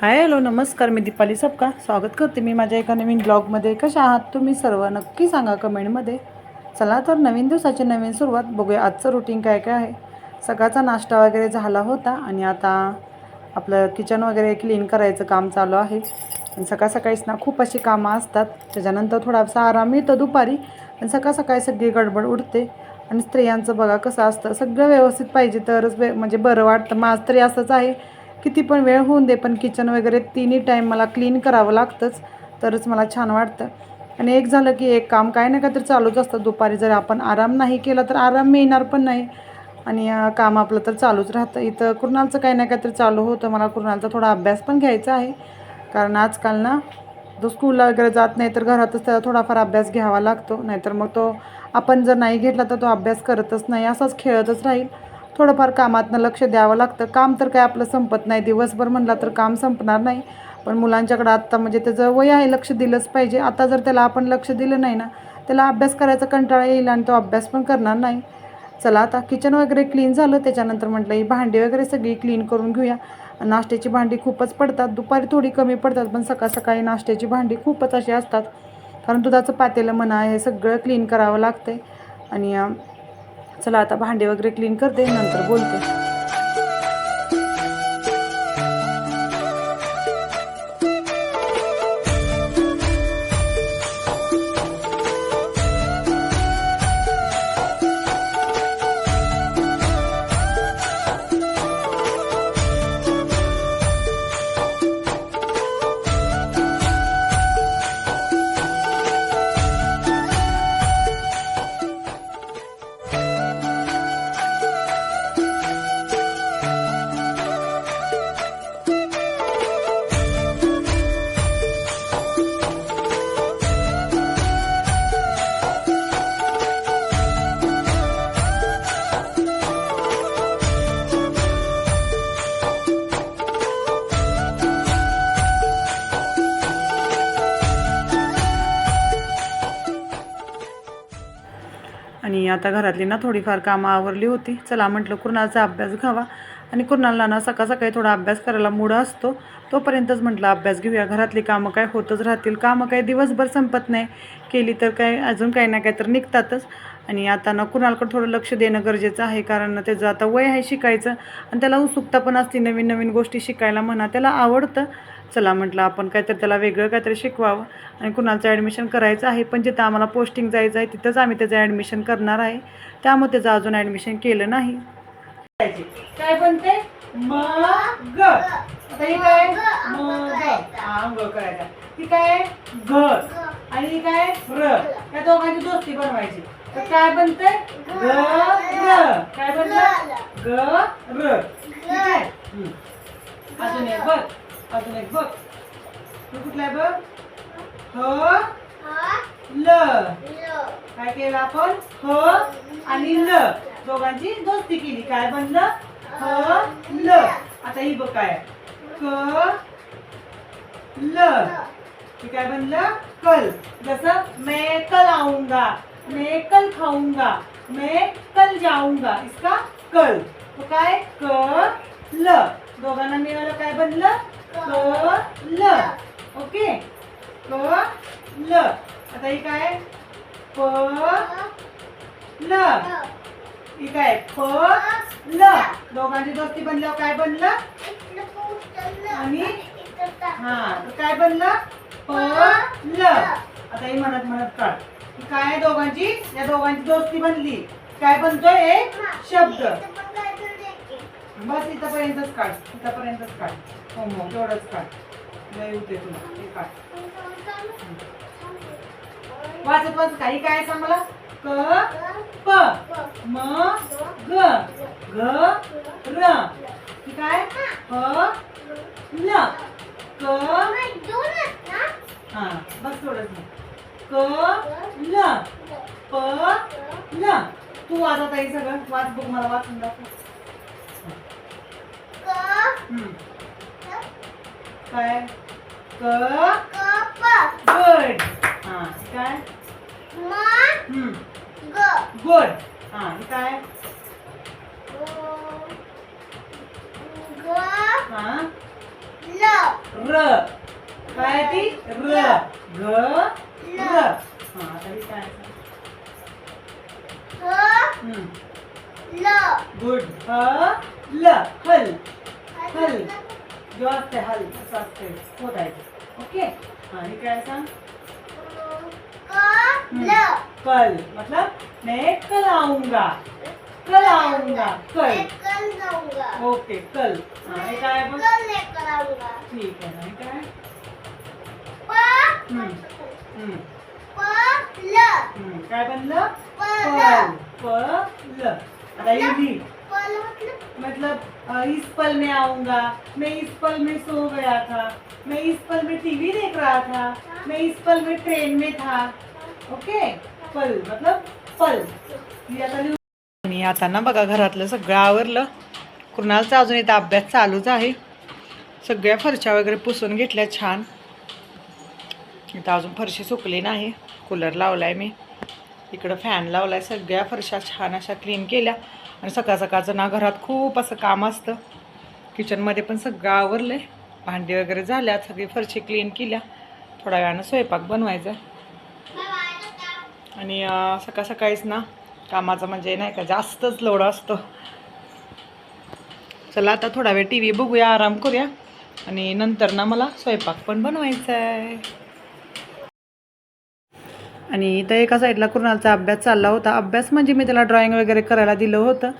Hi hello नमस्कार मी दीपाली सबका स्वागत करते मी माझ्या एका नवीन ब्लॉगमध्ये. कशा आहात तुम्ही सर्व? नक्की सांगा कमेंटमध्ये. चला तर नवीन दिवसाची नवीन सुरुवात बघूया. आजचं रुटीन काय काय आहे? सकाळचा नाश्ता वगैरे झाला होता आणि आता आपलं किचन वगैरे क्लीन करायचं काम चालू आहे. आणि सकाळ सकाळीच ना खूप अशी कामं असतात. त्याच्यानंतर थोडासा आराम मिळतो दुपारी. आणि सकाळ सकाळी सगळी गडबड उठते आणि स्त्रियांचं बघा कसं असतं. सगळं व्यवस्थित पाहिजे तरच म्हणजे बरं वाटतं. माझं तरी असंच आहे. किती पण वेळ होऊन दे पण किचन वगैरे तिन्ही टाईम मला क्लीन करावं लागतंच. तरच मला छान वाटतं. आणि एक झालं की एक काम काय ना काहीतरी चालूच असतं. दुपारी जर आपण आराम नाही केला तर आराम मिळणार पण नाही. आणि काम आपलं तर चालूच राहतं. इथं कुणालचं काही ना काहीतरी चालू होतं. मला कुणालचा थोडा अभ्यास पण घ्यायचा आहे. कारण आजकाल ना तो स्कूलला वगैरे जात नाही तर घरातच त्याला थोडाफार अभ्यास घ्यावा लागतो. नाहीतर मग तो आपण जर नाही घेतला तर तो अभ्यास करतच नाही. असाच खेळतच राहील. थोडंफार कामातनं लक्ष द्यावं लागतं. काम तर काय आपलं संपत नाही. दिवसभर म्हणला तर काम संपणार नाही. पण मुलांच्याकडं आत्ता म्हणजे त्याचं वय आहे लक्ष दिलंच पाहिजे. आता जर त्याला आपण लक्ष दिलं नाही ना त्याला अभ्यास करायचा कंटाळा येईल आणि तो अभ्यास पण करणार नाही. चला आता किचन वगैरे क्लीन झालं. त्याच्यानंतर म्हटलं ही भांडी वगैरे सगळी क्लीन करून घेऊया. नाश्त्याची भांडी खूपच पडतात. दुपारी थोडी कमी पडतात पण सकाळ सकाळी नाश्त्याची भांडी खूपच अशी असतात. कारण दुधाचं पातेलं म्हणा हे सगळं क्लीन करावं लागतंय. आणि चला आता भांडे वगैरे क्लीन करते नंतर बोलते. आणि आता घरातली ना थोडीफार कामं आवरली होती. चला म्हटलं कुणाचा अभ्यास घ्यावा? आणि कुणाला ना सकाळ सकाळी थोडा अभ्यास करायला मूड असतो. तोपर्यंतच म्हटलं अभ्यास घेऊया. घरातली कामं काय होतच राहतील. कामं काय दिवसभर संपत नाही. केली तर काय अजून काही ना काही तर निघतातच. आणि आता ना कुणालकडे थोडं लक्ष देणं गरजेचं आहे. कारण त्याचं आता वय आहे शिकायचं. आणि त्याला उत्सुकता पण असते नवीन नवीन गोष्टी शिकायला म्हणा. त्याला आवडतं. चला म्हटलं आपण काहीतरी त्याला वेगळं काहीतरी शिकवावं. आणि कुणाचं ॲडमिशन करायचं आहे पण जिथं आम्हाला पोस्टिंग जायचं आहे तिथंच आम्ही त्याचं ॲडमिशन करणार आहे. त्यामुळे त्याचं अजून ॲडमिशन केलं नाही. काय बनते मग. आता ही काय? मग. ग करायचा. ही काय? घर आणि ही काय? र. या दोघांची दोस्ती बनवायची. तर काय बनते ग र काय ग र. ठीक आहे? हम्म. अजून एक बघ अजून एक बघ. तू कुठला आहे बघ? ह ल. काय केलं आपण? ह आणि ल. दोघांची दोस्ती केली. काय बनलं? ह ल. आता ही बघ काय. क ल. हे काय बनलं? कल. जसं मैं कल आऊंगा. मैं कल खाऊंगा. मैं कल जाऊंगा. इसका कल. तो काय? क ल. दोघांना मिळालं काय बनलं? ल ओके? क ल आता ही काय? प ल ही काय? प ल दोघांची दोस्ती बनल्यावर काय बनलं? आणि? हा काय बनलं? प ल आता ही म्हणत म्हणत काढ. काय दोघांची? या दोघांची दोस्ती बनली. काय बनतोय? एक शब्द. बस इथपर्यंतच काढ. इथपर्यंतच काढ. हो हो तेवढंच काढ लय होते तुला हे काढ वाचत वाचत काही काय आहे सांग मला क प म ग घ र ही काय ह ल क हा बस थोडंच नाही क ल प ल तू वाजत आहे सगळं वाच बघ मला वाचून दाखव हम्म. काय क गुड हा काय हम्म गुड हा हे काय हा र काय ती र घ र हा आता ही काय गुड ह ल हल हल जो असते हल असं असते होतायचं ओके हा हे काय सांग कल. मतलब मैं कल आऊंगा. कल आऊंगा. कल. ओके कल. हा हे काय बघ ठीक आहे ना हे? काय हम्म, हम्म, हम्म. काय बनलं पल. पल. आता हे लिह. मतलब मतलब इस पल में आऊंगा मैं इस पल में सो गया था मैं इस पल में टीवी देख रहा था मैं इस पल में ट्रेन में था ओके? पल मतलब पल. आता आणि आता ना बघा घरातलं सगळं आवरलं. कुणालचा अजून इथं अभ्यास चालूच आहे. सगळ्या फरशा वगैरे पुसून घेतल्या छान. इथं अजून फरशी सुकली नाही. कूलर लावलाय मी. इकडं फॅन लावलाय. सगळ्या फरशा छान अशा क्लीन केल्या. आणि सकाळ सकाळचं ना घरात खूप असं काम असतं. किचनमध्ये पण सगळं आवरलंय. भांडी वगैरे झाल्यात सगळी फरशी क्लीन केल्या. थोड्या वेळानं स्वयंपाक बनवायचा. आणि सकाळ सकाळीच ना कामाचं म्हणजे नाही का जास्तच लोड असतो. चला आता थोडा वेळ टी व्ही बघूया आराम करूया. आणि नंतर ना मला स्वयंपाक पण बनवायचा आहे आणि इथं एका साईडला कुणालचा अभ्यास चालला होता. अभ्यास म्हणजे मी त्याला ड्रॉइंग वगैरे करायला दिलं होतं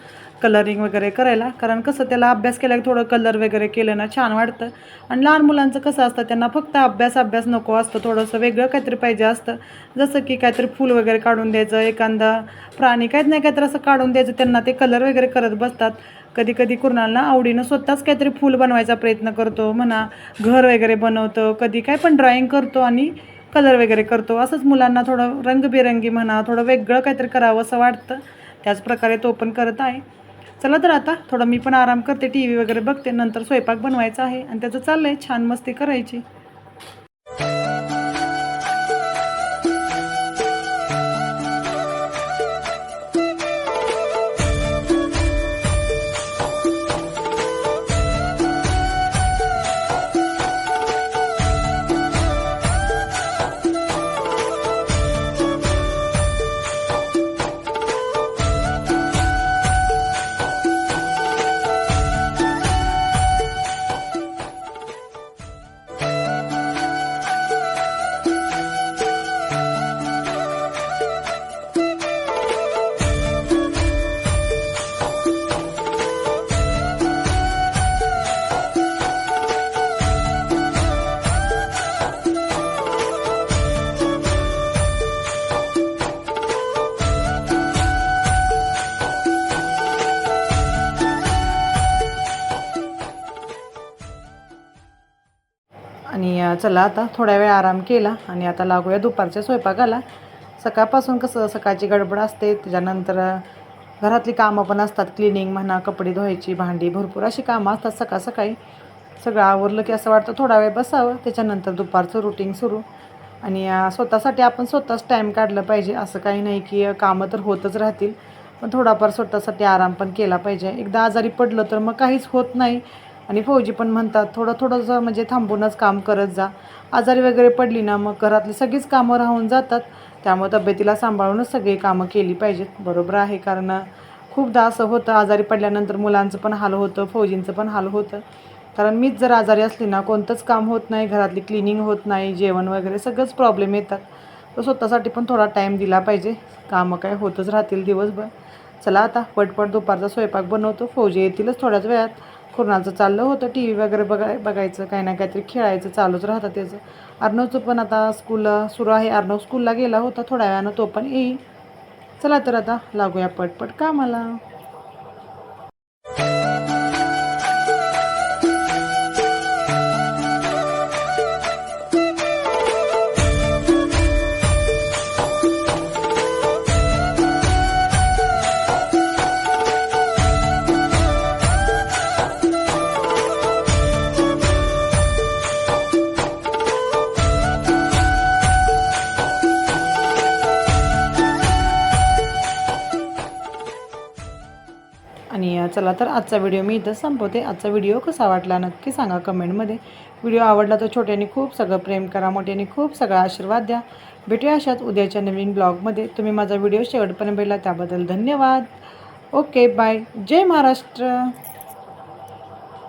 कलरिंग वगैरे करायला. कारण कसं त्याला अभ्यास केला की थोडं कलर वगैरे केलं ना छान वाटतं. आणि लहान मुलांचं कसं असतं त्यांना फक्त अभ्यास अभ्यास नको असतं. थोडंसं वेगळं काहीतरी पाहिजे असतं. जसं की काहीतरी फूल वगैरे काढून द्यायचं एखादा प्राणी काहीच नाही काहीतरी असं काढून द्यायचं. त्यांना ते कलर वगैरे करत बसतात. कधी कधी कुणाला आवडीनं स्वतःच काहीतरी फूल बनवायचा प्रयत्न करतो म्हणा घर वगैरे बनवतो कधी काय पण ड्रॉइंग करतो आणि कलर वगैरे करतो. असंच मुलांना थोडं रंगबिरंगी म्हणा थोडं वेगळं काहीतरी करावं असं वाटतं. त्याचप्रकारे तो पण करत आहे. चला तर आता थोडं मी पण आराम करते. टी व्ही वगैरे बघते. नंतर स्वयंपाक बनवायचा आहे. आणि त्याचं चाललं आहे छान मस्ती करायची. चला आता थोड्या वेळ आराम केला आणि आता लागूया दुपारच्या स्वयंपाकाला. सकाळपासून कसं सकाळची गडबड असते त्याच्यानंतर घरातली कामं पण असतात क्लिनिंग म्हणा कपडे धुवायची भांडी भरपूर अशी कामं असतात सकाळ सकाळी. सगळं आवरलं की असं वाटतं थोडा वेळ बसावं त्याच्यानंतर दुपारचं रुटीन सुरू. आणि स्वतःसाठी आपण स्वतःच टाईम काढलं पाहिजे असं काही नाही की कामं तर होतच राहतील. पण थोडाफार स्वतःसाठी आराम पण केला पाहिजे. एकदा आजारी पडलं तर मग काहीच होत नाही. आणि फौजी पण म्हणतात थोडं थोडंसं म्हणजे थांबूनच काम करत जा. आजारी वगैरे पडली ना मग घरातली सगळीच कामं राहून जातात. त्यामुळे तब्येतीला सांभाळूनच सगळी कामं केली पाहिजेत. बरोबर आहे कारण खूपदा असं होतं आजारी पडल्यानंतर मुलांचं पण हाल होतं फौजींचं पण हाल होतं. कारण मीच जर आजारी असली ना कोणतंच काम होत नाही घरातली क्लिनिंग होत नाही जेवण वगैरे सगळंच प्रॉब्लेम येतात. तर स्वतःसाठी पण थोडा टाईम दिला पाहिजे. कामं काय होतच राहतील दिवसभर. चला आता पटपट दुपारचा स्वयंपाक बनवतो. फौजी येतीलच थोड्याच वेळात. खुरणाचं चाललं होतं. टी व्ही वगैरे बघाय बघायचं काही ना काहीतरी खेळायचं चालूच राहतं त्याचं. अर्णवचं पण आता स्कूल सुरू आहे. अर्णव स्कूलला गेला होता थोड्या वेळानं तो पण येईल. चला तर आता लागूया पटपट कामाला. आणि चला तर आजचा व्हिडिओ मी इथं संपवते. आजचा व्हिडिओ कसा वाटला नक्की सांगा कमेंटमध्ये. व्हिडिओ आवडला तर छोट्याने खूप सगळं प्रेम करा मोठ्याने खूप सगळा आशीर्वाद द्या. भेटूया अशाच उद्याच्या नवीन ब्लॉगमध्ये. तुम्ही माझा व्हिडिओ शेवटपर्यंत भेटला त्याबद्दल धन्यवाद. Okay bye. जय महाराष्ट्र.